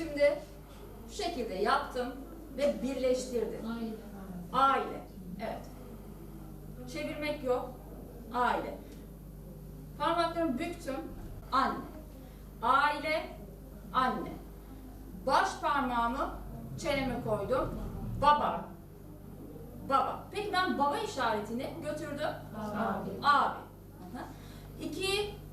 Şimdi şu şekilde yaptım ve birleştirdim. Aile. Evet. Çevirmek yok. Aile. Parmaklarımı büktüm. Anne. Aile. Anne. Baş parmağımı çeneme koydum. Baba. Baba. Peki ben baba işaretini götürdüm. Abi. Abi. Hı hı.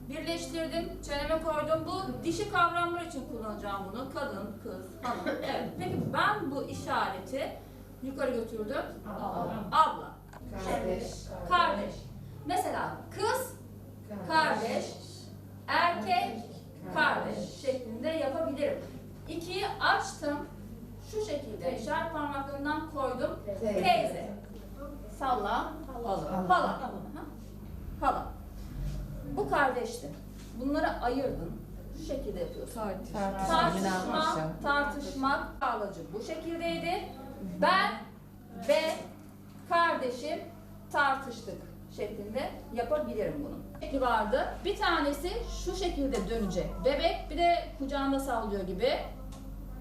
Birleştirdim, çeneme koydum. Bu dişi kavramlar için kullanacağım bunu. Kadın, kız, hanım. Evet. Peki ben bu işareti yukarı götürdüm. Abla. Kardeş. Kardeş. Mesela kız, kardeş, erkek, kardeş şeklinde yapabilirim. İkiyi açtım. Şu şekilde işaret parmaklarından koydum. Teyze. Salla. Hala. Hala. Hala. Bu kardeşti. Bunları ayırdın. Şu şekilde yapıyorsun. Tartışma, tartışmak, ağlacı bu şekildeydi. Ben ve kardeşim tartıştık şeklinde yapabilirim bunu. Peki vardı. Bir tanesi şu şekilde dönecek. Bebek bir de kucağında sallıyor gibi.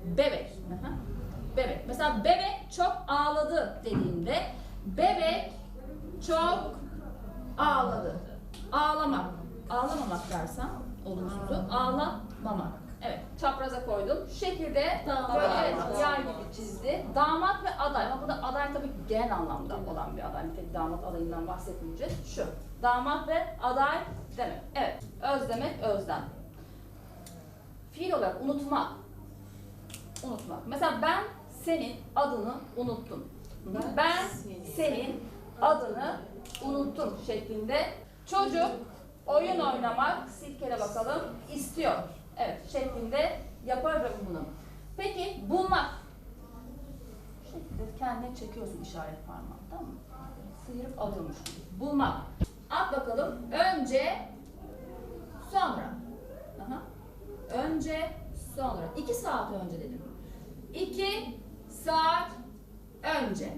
Bebek. Aha. Bebek. Mesela bebek çok ağladı dediğimde bebek çok ağladı. Ağlamak. Ağlamamak dersen olumsuzu. Ağlamamak. Evet. Çapraza koydum. Şu şekilde böyle evet, yay gibi çizdi. Damat ve aday. Ama burada aday tabii ki genel anlamda olan bir aday. Tek damat adayından bahsetmeyeceğiz. Şu. Damat ve aday demek. Evet. Öz demek özlem. Fiil olarak unutmak. Unutmak. Mesela ben senin adını unuttum. Ben senin adını unuttum şeklinde. Çocuk oyun oynamak, silkele bakalım, istiyor. Evet, şeklinde yaparım bunu. Peki bulmak. Şekilde kendine çekiyorsun işaret parmağını, tamam mı? Sıyırıp alıyormuş gibi. Bulmak. At bakalım. Önce, sonra. Aha. Önce, sonra. İki saat önce dedim. İki saat önce.